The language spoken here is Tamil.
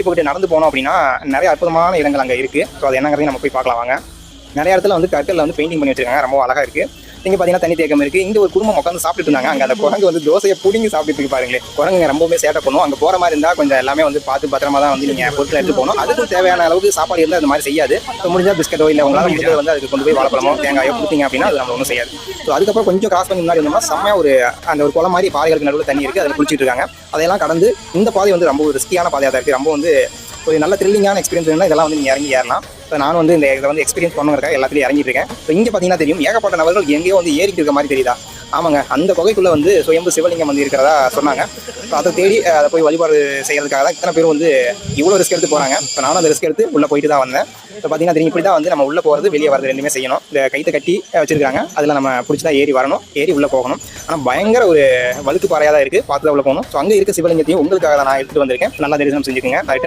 இப்போ கிட்ட நடந்து போனோம் அப்படின்னா நிறைய அற்புதமான இடங்கள் அங்கே இருக்குது ஸோ அது என்னங்கிறதையும் நம்ம போய் பார்க்கலாம் வாங்க. நிறைய இடத்துல வந்து கற்களில் வந்து பெயிண்டிங் பண்ணி வச்சிருக்காங்க. ரொம்ப அழகாக இருக்குது இங்கே பார்த்தீங்கன்னா தண்ணி தேக்கம் இருக்குது இங்கே ஒரு குடும்பம் உட்காந்து சாப்பிட்டுட்டு இருந்தாங்க. அங்கே அந்த குரங்கு வந்து தோசையை பிடிங்கி சாப்பிட்டு இருக்கு பாருங்களேன். குரங்குங்க ரொம்பவே சேட்டை பண்ணும். அங்கே போகிற மாதிரி இருந்தால் கொஞ்சம் எல்லாமே வந்து பார்த்து பத்திரமா தான் வந்து நீங்கள் பொருட்களை எடுத்து போகணும். அதுக்கும் தேவையான அளவுக்கு சாப்பாடு இருந்தால் அந்த மாதிரி செய்யாது. முடிஞ்சால் பிஸ்கட்டோ இல்லை உங்களால் முடிஞ்சது வந்து அதுக்கு கொண்டு போய் வாழைப்பழமோ தேங்காயோ கொடுத்தீங்க அப்படின்னா அது நம்ம ஒன்றும் செய்யாது. ஸோ அதுக்கப்புறம் கொஞ்சம் கிராஸ் பண்ணி முன்னாடி வந்தோம்னா செம்மையா ஒரு அந்த ஒரு குளம் மாதிரி பாதைகளுக்கு நடுவில் தண்ணி இருக்குது அதில் குளிச்சிட்டு இருக்காங்க. அதையெல்லாம் கடந்து இந்த பாதை வந்து ரொம்ப ஒரு ரிஸ்கியான பாதையாக தான் இருக்குது ரொம்ப வந்து ஒரு நல்ல த்ரில்லிங்கான எக்ஸ்பீரியன்ஸ் இதெல்லாம் வந்து நீங்கள் இறங்கி ஏறலாம். நானும் வந்து இந்த இதை வந்து எக்ஸ்பீரியன்ஸ் பண்ணுறதுக்காக எல்லாத்துலையும் இறங்கிட்டு இருக்கேன் ஸோ இங்கே பார்த்தீங்கன்னா தெரியும் ஏகப்பட்ட நபர்கள் எங்கேயோ வந்து ஏறிட்டு இருக்க மாதிரி தெரியுதா? ஆமாங்க அந்த குகைக்குள்ளே வந்து சுயம்பு சிவலிங்கம் வந்து இருக்கிறதா சொன்னாங்க. ஸோ அதை தேடி அதை போய் வழிபாடு செய்கிறதுக்காக தான் இத்தனை பேரும் வந்து இவ்வளோ ரிஸ்க் எடுத்து போகிறாங்க இப்போ நானும் அந்த ரிஸ்க் எடுத்து உள்ளே போயிட்டு தான் வந்தேன். இப்போ பார்த்தீங்கன்னா தெரியும் இப்படி தான் வந்து நம்ம உள்ளே போகிறது வெளியே வரது ரெண்டுமே செய்யணும். இந்த கைத்தை கட்டி வச்சுருக்காங்க வச்சிருக்காங்க. அதில் நம்ம பிடிச்சி தான் ஏறி வரணும் ஏறி உள்ளே போகணும். ஆனால் பயங்கர ஒரு வழுக்கு பாறையாக தான் இருக்குது பார்த்து தான் உள்ள போகணும். ஸோ அங்கே இருக்க சிவலிங்கத்தையும் உங்களுக்காக தான் நான் எடுத்துகிட்டு வந்திருக்கேன். நல்லா தரிசனம் செஞ்சுக்கோங்க.